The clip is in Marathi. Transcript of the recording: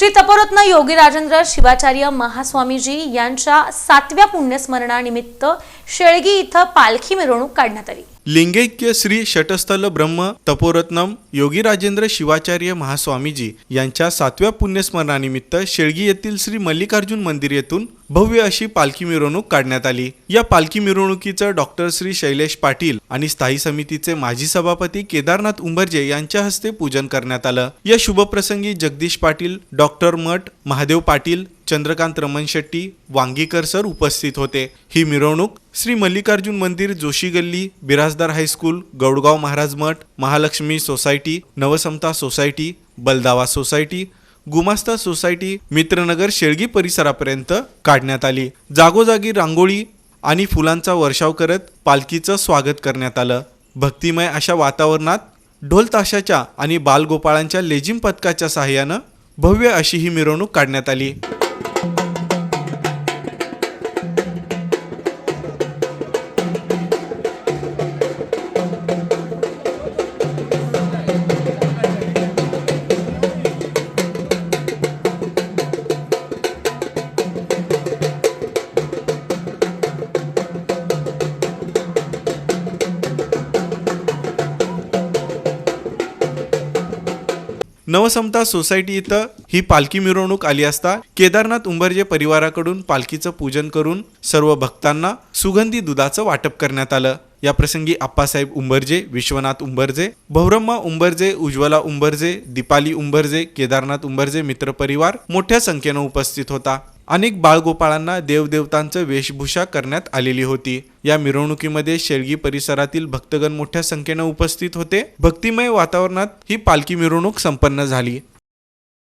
श्री तपोरत्न योगी राजेंद्र शिवाचार्य महास्वामीजी यांच्या सातव्या पुण्यस्मरणानिमित्त शेळगी इथं पालखी मिरवणूक काढण्यात आली. लिंगैक्य श्री षटस्थल ब्रह्म तपोरत्नम योगी राजेंद्र शिवाचार्य महास्वामीजी यांच्या सातव्या पुण्यस्मरणानिमित्त शेळगी येथील श्री मल्लिकार्जुन मंदिर येथून भव्य अशी पालखी मिरवणूक काढण्यात आली. या पालखी मिरवणुकीचं डॉक्टर श्री शैलेश पाटील आणि स्थायी समितीचे माजी सभापती केदारनाथ उंबरजे यांच्या हस्ते पूजन करण्यात आलं. या शुभप्रसंगी जगदीश पाटील डॉक्टर मठ महादेव पाटील चंद्रकांत रमण शेट्टी वांगीकर सर उपस्थित होते. ही मिरवणूक श्री मल्लिकार्जुन मंदिर जोशी गल्ली Biradar high school Gaudgaon Maharaj Math Mahalakshmi society Navsamata society Baldava society Gumasta society Mitranagar Shelgi परिसरापर्यंत काढण्यात आली. जागोजागी रांगोळी आणि फुलांचा वर्षाव करत पालखीचं स्वागत करण्यात आलं. भक्तिमय अशा वातावरणात ढोल ताशाच्या आणि बालगोपाळांच्या लेझिम पथकाच्या सहाय्यानं भव्य अशी ही मिरवणूक काढण्यात आली. नवसमता सोसायटी इथं ही पालखी मिरवणूक आली असता केदारनाथ उंबरजे परिवाराकडून पालखीचं पूजन करून सर्व भक्तांना सुगंधी दुधाचं वाटप करण्यात आलं. या प्रसंगी आप्पासाहेब उंबरजे विश्वनाथ उंबरजे भौरम्मा उंबरजे उज्ज्वला उंबरजे दीपाली उंबरजे केदारनाथ उंबरजे मित्रपरिवार मोठ्या संख्येनं उपस्थित होता. अनेक बाळगोपाळांना देवदेवतांचं वेशभूषा करण्यात आलेली होती. या मिरवणुकीमध्ये शेळगी परिसरातील भक्तगण मोठ्या संख्येनं उपस्थित होते. भक्तिमय वातावरणात ही पालखी मिरवणूक संपन्न झाली.